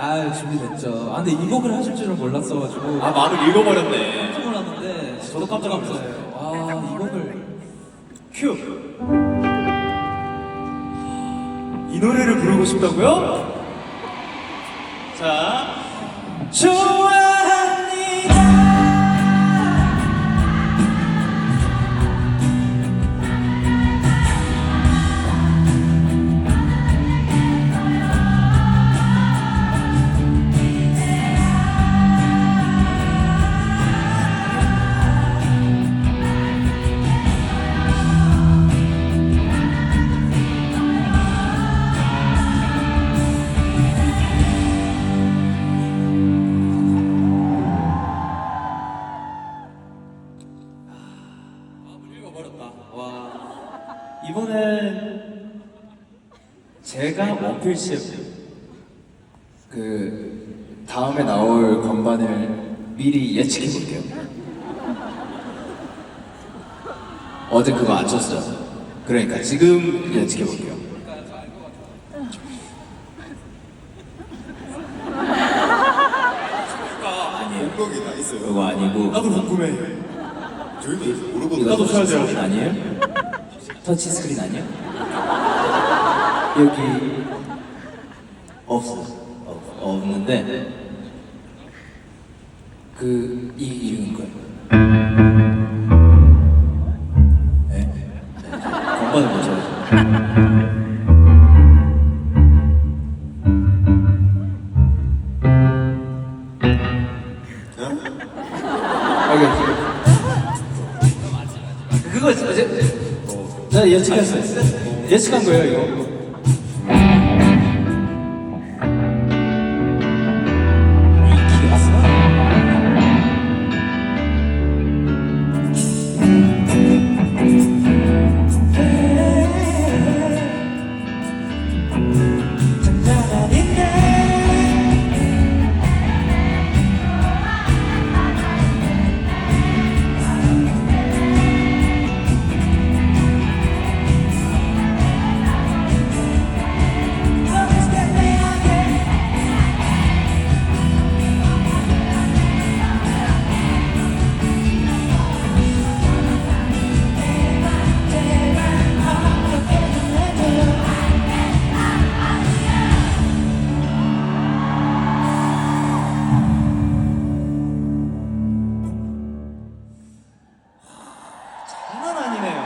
아 준비됐죠. 아 근데 이 곡을 하실 줄은 몰랐어가지고 아 마음을 읽어버렸네. 깜짝 놀랐는데 저도 깜짝 놀랐어요. 아이 곡을 큐. 이 노래를 부르고 싶다고요? 자, 좋 이번엔 제가 원필씨 그 다음에 나올 건반을 미리 예측해 볼게요. 어제 그거 안 쳤어요. 그러니까 지금 예측해 볼게요. 다 있어요. 그거 아니고 나도 궁금해. 저희도 모르거든요. 이거 터치 스크린 아니에요? 터치 스크린 아니에요? 여기 없어 없, 없는데 그 이 이름인 거예요. 네? 네. 건반을 못 쳐요. 그거 이제 나 예측했어요. 예측한 거예요 이거.